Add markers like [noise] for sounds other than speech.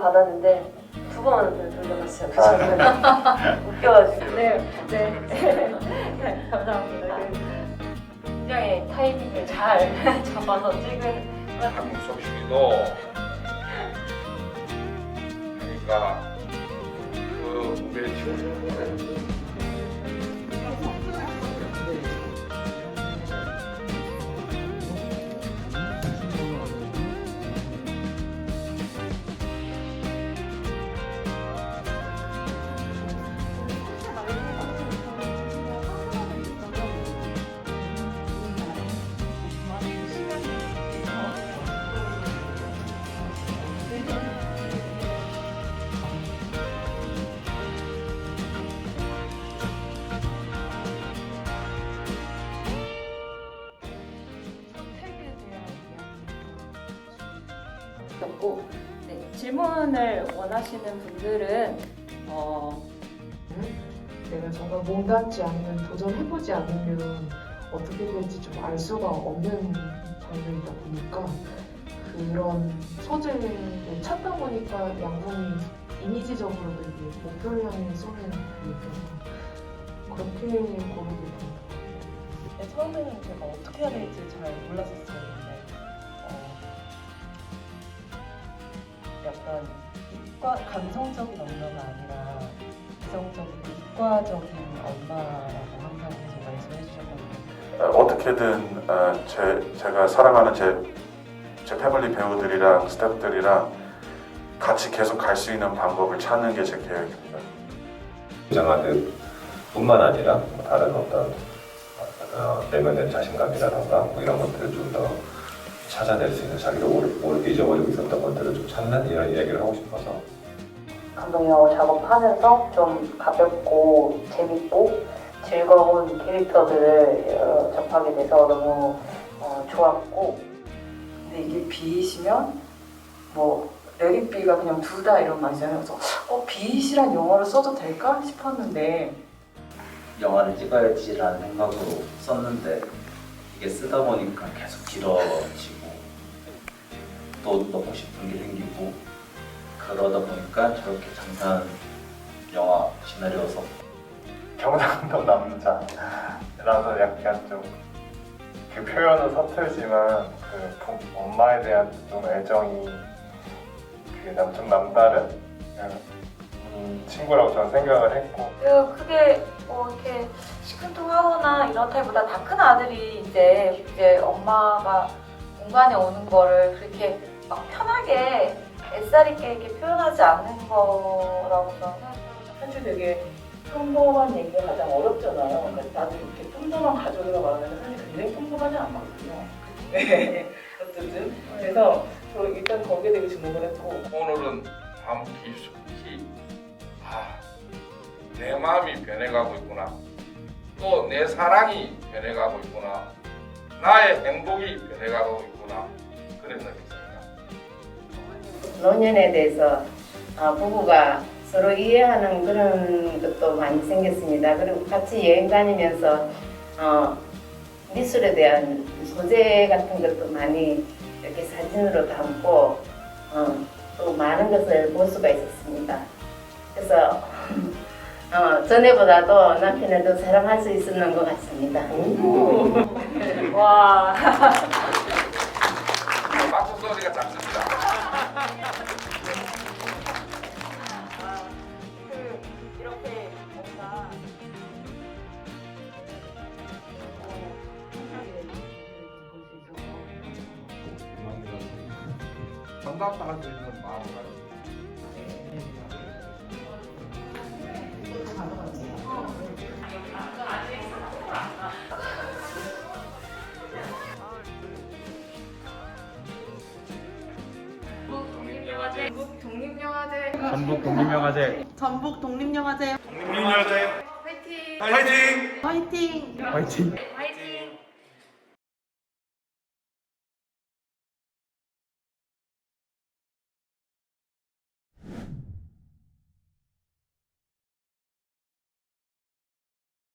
받았는데 두번 돌려봤어요. 그 전에 [laughs] 웃겨가지고. 네, 네. [laughs] 네, 감사합니다. 그 굉장히 타이밍을 잘 [laughs] 잡아서 찍은 박문석 씨도 그러니까 그 우리 친구 이야기였고 네, 질문을 원하시는 분들은 어, 내가 정말 몸닿지 않는 도전해보지 않으면 어떻게 될지 좀 알 수가 없는 장면이다 보니까 그런 소재를 찾다 보니까 양분이 이미지적으로도 이게 목표를 향해 쏘는 거니까 그렇게 고르게 같아요. 네, 처음에는 제가 어떻게 해야 될지 잘 몰랐었어요. 약간 이과 감성적인 엄마가 아니라 이성적이고 이과적인 엄마라고 항상 계속 말씀해 주셨거든요. 어떻게든 어, 제, 제가 사랑하는 제, 제 패밀리 배우들이랑 스태프들이랑 같이 계속 갈 수 있는 방법을 찾는 게 제 계획입니다. 부장하듯 뿐만 아니라 뭐 다른 어떤 어, 내면의 자신감이라던가 뭐 이런 것들을 좀더 찾아낼 수 있는 자기가 오래, 오래 잊어버리고 있었던 것들을 좀 찾는 이런 이야기를 하고 싶어서. 감독님하고 작업하면서 좀 가볍고 재밌고 즐거운 캐릭터들을 어, 접하게 돼서 너무 어, 좋았고. 근데 이게 B이시면 뭐 레디비가 그냥 두다 이런 말이잖아요. 그래서 어 B이시란 영어를 써도 될까 싶었는데. 영화를 찍어야지라는 생각으로 썼는데 이게 쓰다 보니까 계속 길어지고 또 넣고 싶은 게 생기고 그러다 보니까 저렇게 장편 영화 시나리오서 경상도 남자라서 약간 좀 그 표현은 서툴지만 그 부- 엄마에 대한 좀 애정이 그남좀 남다른 음, 친구라고 저는 생각을 했고 그 크게 뭐 이렇게 시큰둥하거나 이런 타입보다 다 큰 아들이 이제 이제 엄마가 공간에 오는 거를 그렇게 막 편하게 애살 있게 이렇게 표현하지 않는 거라고 저는. 사실 되게 평범한 얘기가 가장 어렵잖아요. 그러니까 나도 이렇게 평범한 가족이라고 말하면 사실 굉장히 평범하지 않거든요. [laughs] 네, 어쨌든 그래서 저 일단 거기에 되게 주목을 했고 오늘은 참 깊숙이 아, 내 마음이 변해가고 있구나 또 내 사랑이 변해가고 있구나 나의 행복이 변해가고 있구나 느꼈습니다 노년에 대해서 어, 부부가 서로 이해하는 그런 것도 많이 생겼습니다. 그리고 같이 여행 다니면서 어, 미술에 대한 소재 같은 것도 많이 이렇게 사진으로 담고 어, 또 많은 것을 볼 수가 있었습니다. 그래서 어, 전에보다도 남편을 더 사랑할 수 있었는 것 같습니다. [laughs] 와 있는 마음을 가지고 독립영화제 전북 독립영화제 전북 독립영화제 독립영화제 화이팅! 파이팅! 화이팅! 파이팅!